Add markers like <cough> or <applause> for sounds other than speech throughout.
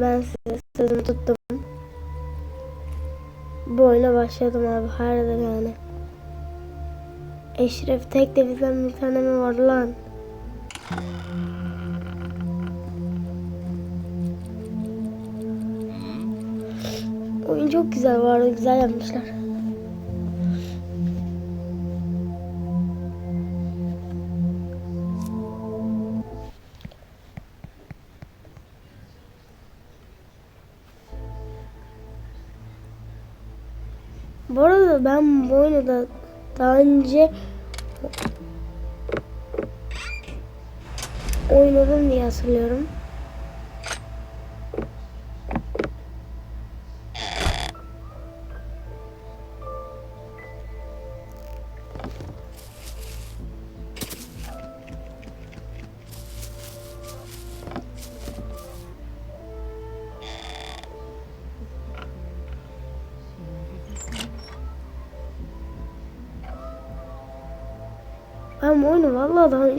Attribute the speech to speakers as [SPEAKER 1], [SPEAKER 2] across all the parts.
[SPEAKER 1] ben size sözümü tuttum. Bu oyuna başladım abi harbiden yani. Eşref tek de bizden bir tane mi var lan? Oyun çok güzel vardı güzel yapmışlar. Bu arada ben bu oyunu da daha önce oynadım diye hatırlıyorum.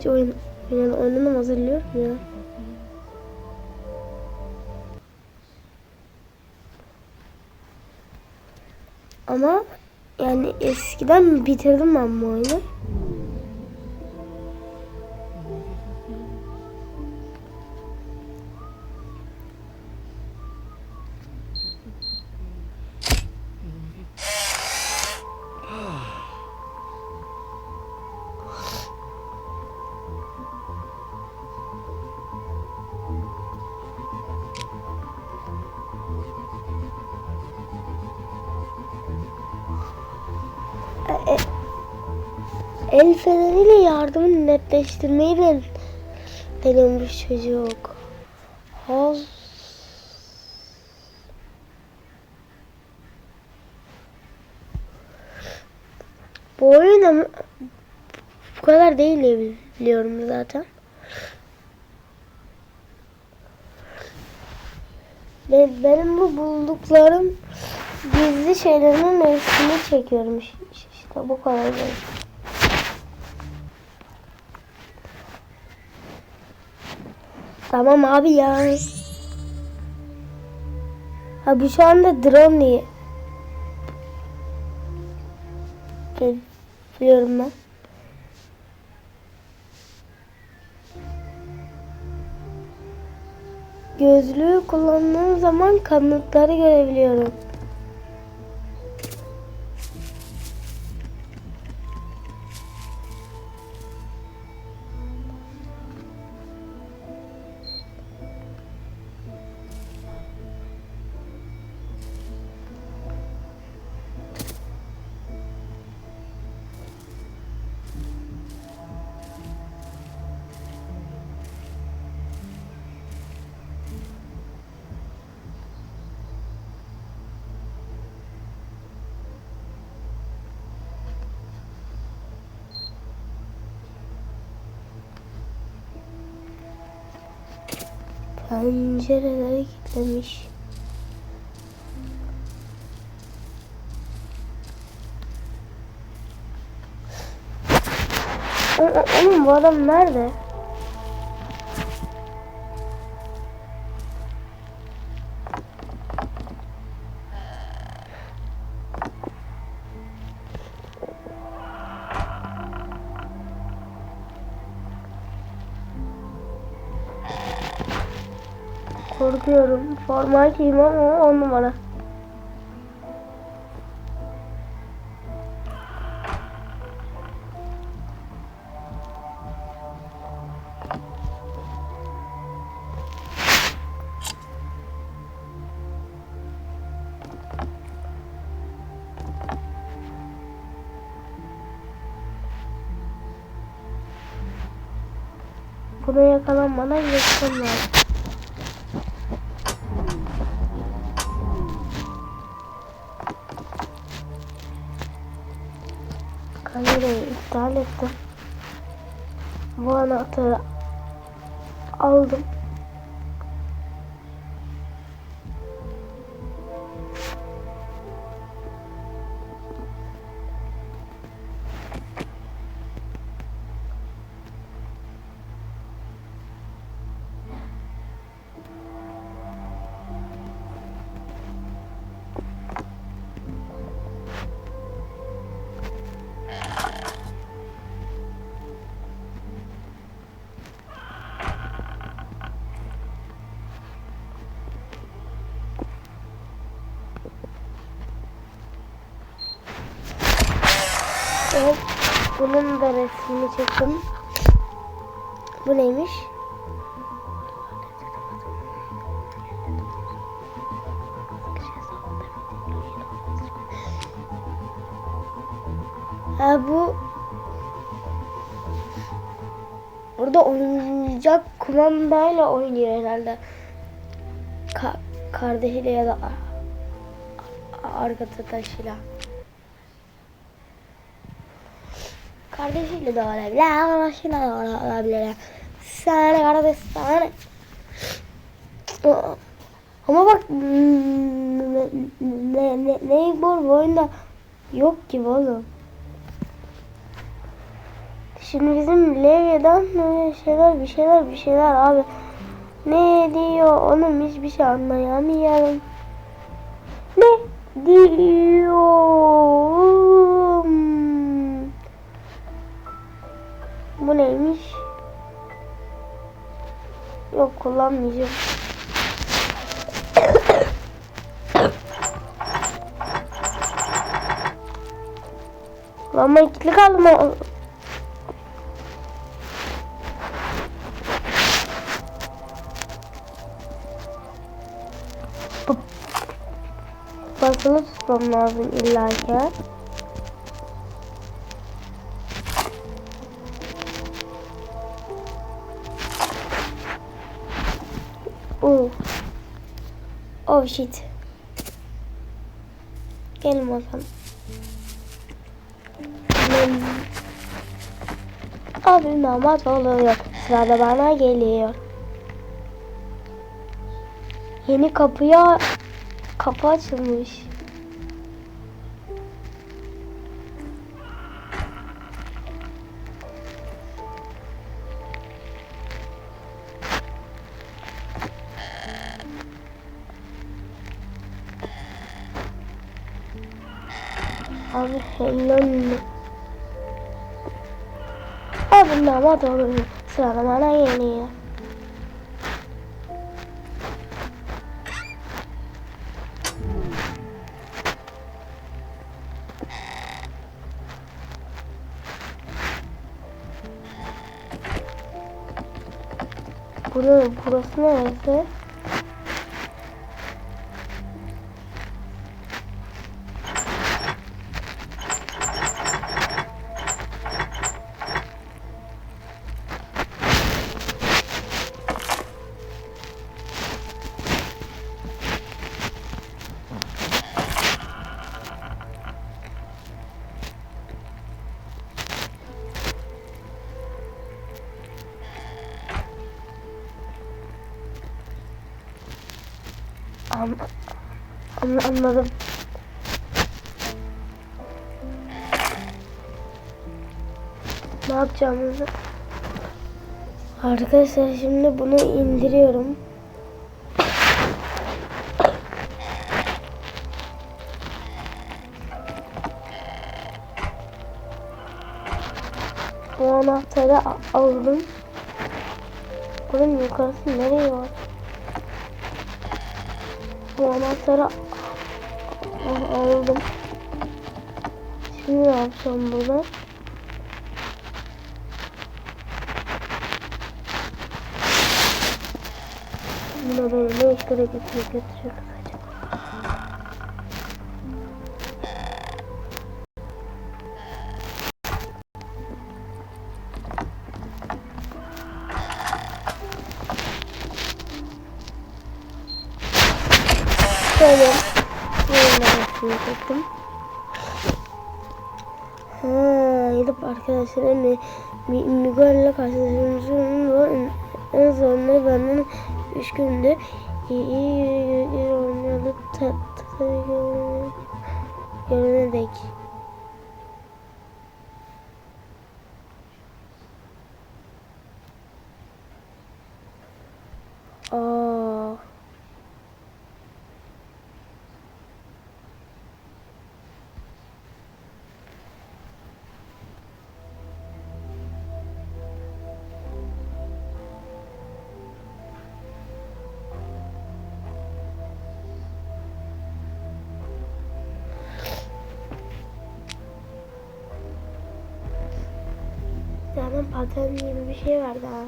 [SPEAKER 1] Önce oyun, oynadım, oynadım hatırlıyorum ya. Ama yani eskiden bitirdim ben bu oyunu. El feneriyle yardımı netleştirmeyi de denemiş çocuk. Hoz. Bu oyun ama bu kadar değil diye biliyorum zaten. Benim bu bulduklarım gizli şeylerimin resmini çekiyorum işte bu kadar. değil. Tamam abi ya. Ha bu şu anda drone. Gel- Biliyorum ben. Gözlüğü kullandığım zaman kanıtları görebiliyorum. Pencereleri kilitlemiş. Oğlum bu adam nerede? Korkuyorum. Formal giyim ama on numara. Buna yakalanmadan geçmem lazım. Kamerayı iptal ettim. Bu anahtarı aldım. Bunun da resmini çektim. Bu neymiş? Ha bu Burada oyuncak kumandayla oynuyor herhalde. Ka kardeşiyle ya da arkadaşıyla. Kardeşiyle de olabilir. Arkadaşıyla da olabilir. Sana kardeş sana. Ama bak ne ne ne, ne bu oyunda yok gibi oğlum. Şimdi bizim Levya'dan şeyler bir şeyler bir şeyler abi. Ne diyor onun hiçbir şey anlayamıyorum. Ne diyorum? Bu neymiş? Yok kullanmayacağım. Lan ben kilitli kaldım. Basılı tutmam lazım illa ki. Oh shit. Gelin bakalım. Abim damat oluyor. Sırada bana geliyor. Yeni kapıya kapı açılmış. Abi hello. Abim damat oluyor. Sırada bana geliyor. Burada, burası neresi? Anladım. Ne yapacağımızı. Arkadaşlar şimdi bunu indiriyorum. Bu anahtarı aldım. Bunun yukarısı nereye var? Bu anahtarı a- aldım. Şimdi ne yapacağım burada? Bunu böyle ne işlere götürüp arkadaşlarım mi, mi, Miguel ile karşılaşmışım var. En sonunda benden üç gündür iyi oynadık. Tat Bana paten gibi bir şey verdi ha.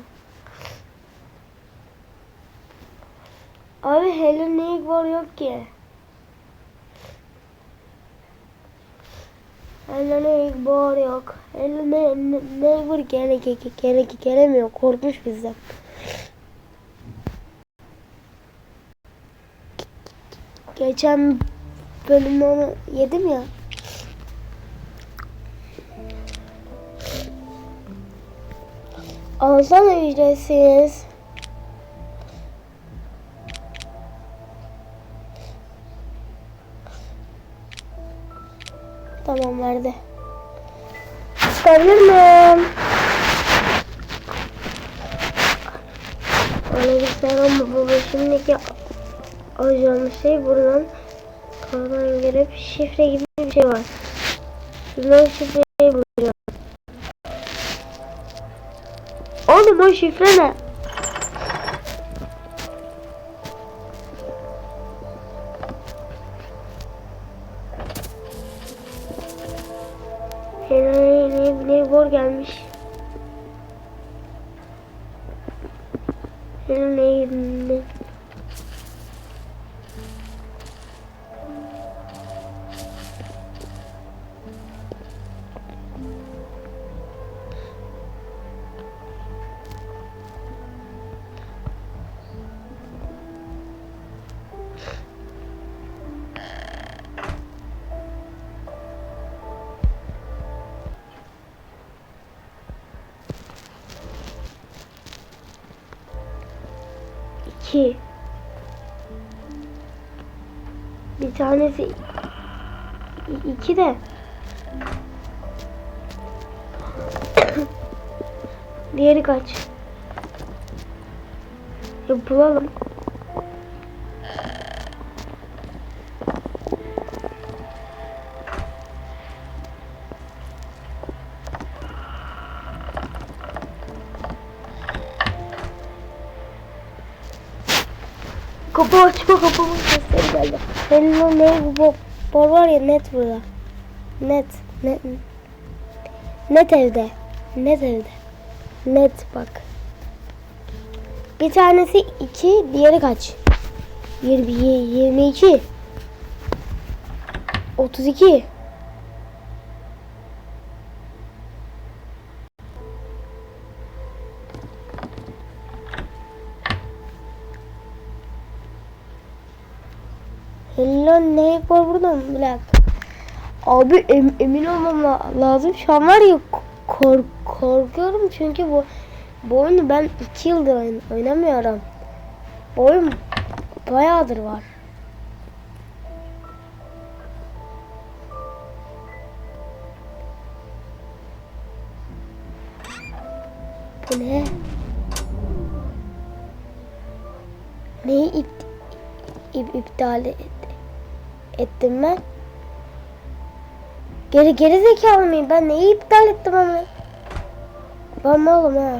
[SPEAKER 1] Abi Hello Neighbor yok ki. Hello Neighbor yok. Ne, Neighbor gene gene gene gelemiyor. Korkmuş bizden. Geçen bölümde yedim ya. Alsana ücretsiz. Tamam verdi. Çıkabilir miyim? Aleykümselam baba. Şimdiki alacağım şey buradan kalan girip şifre gibi bir şey var. Şuradan şifreyi Telefon şifre ne? Nevor gelmiş. Hello, 2 Bir tanesi 2 de <coughs> Diğeri kaç? Yapılalım. Açma kapı sesleri geldi. Hello ne bu bor var ya net burada. Net. Net. Net evde. Net evde. Net bak. Bir tanesi iki, diğeri kaç? 20, 22. 32. Hello neighbor burada mı? Bir dakika. Abi em- emin olmam la- lazım. Şu an var ya kork korkuyorum çünkü bu bu oyunu ben iki yıldır oyn- oynamıyorum. Bu oyun bayağıdır var. Bu ne? Neyi ip, ip, iptal et, ettim ben? Geri geri zekalı mıyım? Ben neyi iptal ettim ama? Ben malım ha.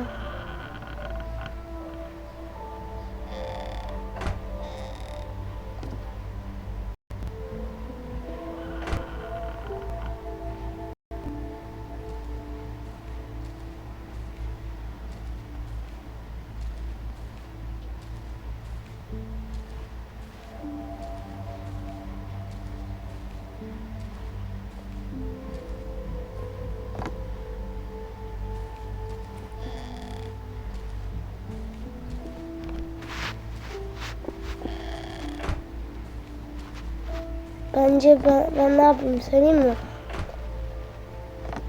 [SPEAKER 1] Bence ben, ben ne yapayım söyleyeyim mi?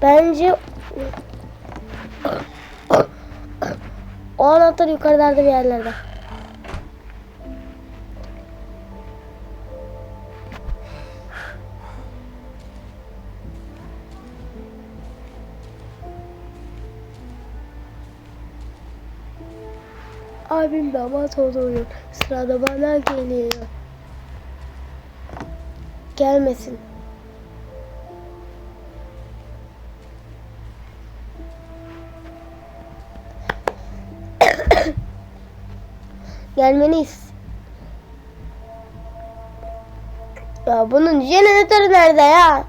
[SPEAKER 1] Bence o anahtar yukarılarda bir yerlerde. Abim damat oluyor. Sırada bana geliyor. Gelmesin. <coughs> Gelmeni is- Ya bunun jeneratörü nerede ya?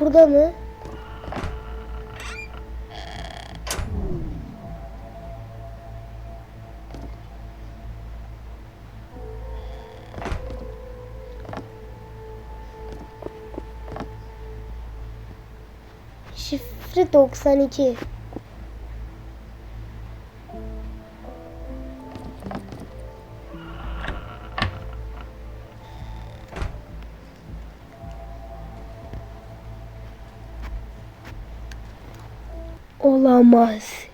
[SPEAKER 1] Burada mı? 92. Olamaz.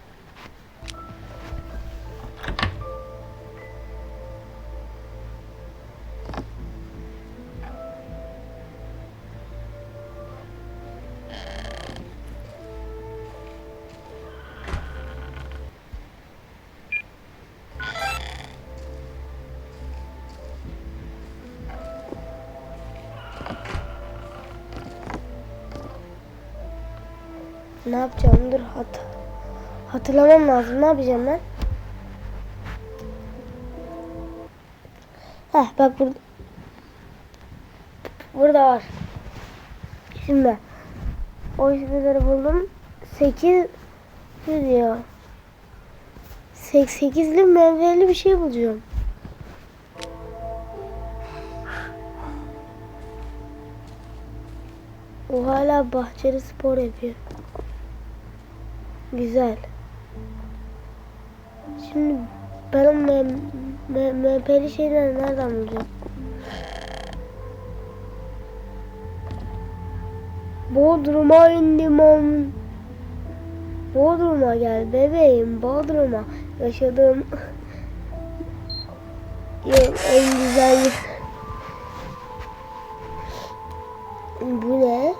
[SPEAKER 1] Ne yapacağım? Dur hat hatırlamam lazım. Ne yapacağım ben? Heh bak burada. Burada var. Şimdi o şifreleri buldum. 8 ne diyor? 8'li meyveli bir şey bulacağım. O hala bahçeli spor yapıyor. Güzel. Şimdi ben me, me, MHP'li şeyleri nereden bulacağım? Bodrum'a indim am. Bodrum'a gel bebeğim Bodrum'a yaşadığım en güzel. Bu ne?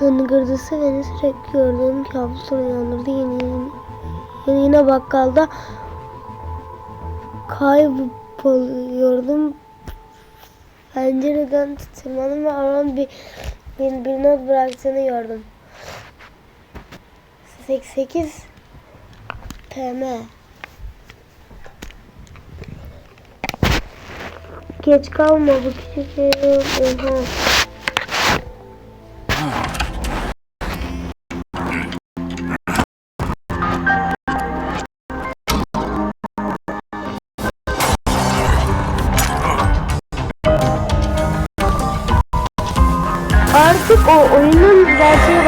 [SPEAKER 1] Tıngırdısı beni sürekli gördüğüm kabus uyandırdı. Yeni, yeni, yine bakkalda kayboluyordum. Pencereden tırmandım ve aran bir, bir, bir not bıraktığını gördüm. 88 PM Geç kalma bu küçük şey.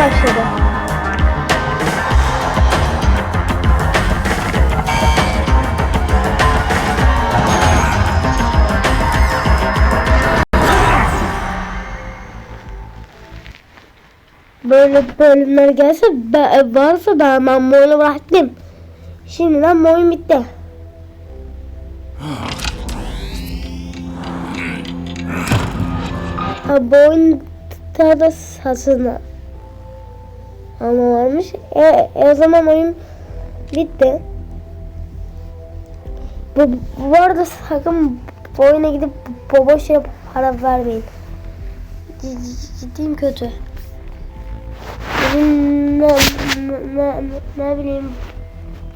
[SPEAKER 1] Başladı. Böyle bölümler gelse be- varsa ben bu oyunu bıraktım. Şimdiden bu oyun bitti. Ha da satın ama varmış. E, e, o zaman oyun bitti. Bu, bu arada sakın bu oyuna gidip bu boş yere para vermeyin. C- ciddiyim kötü. Bizim ne, ne, ne, bileyim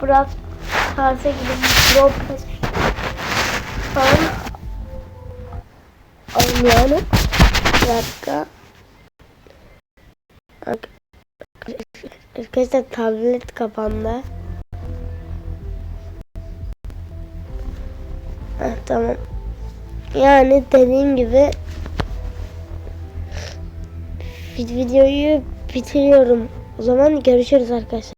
[SPEAKER 1] bırak terse gidip drop falan oynayalım. Bir dakika. Arkadaşlar tablet kapandı. Heh, tamam. Yani dediğim gibi videoyu bitiriyorum. O zaman görüşürüz arkadaşlar.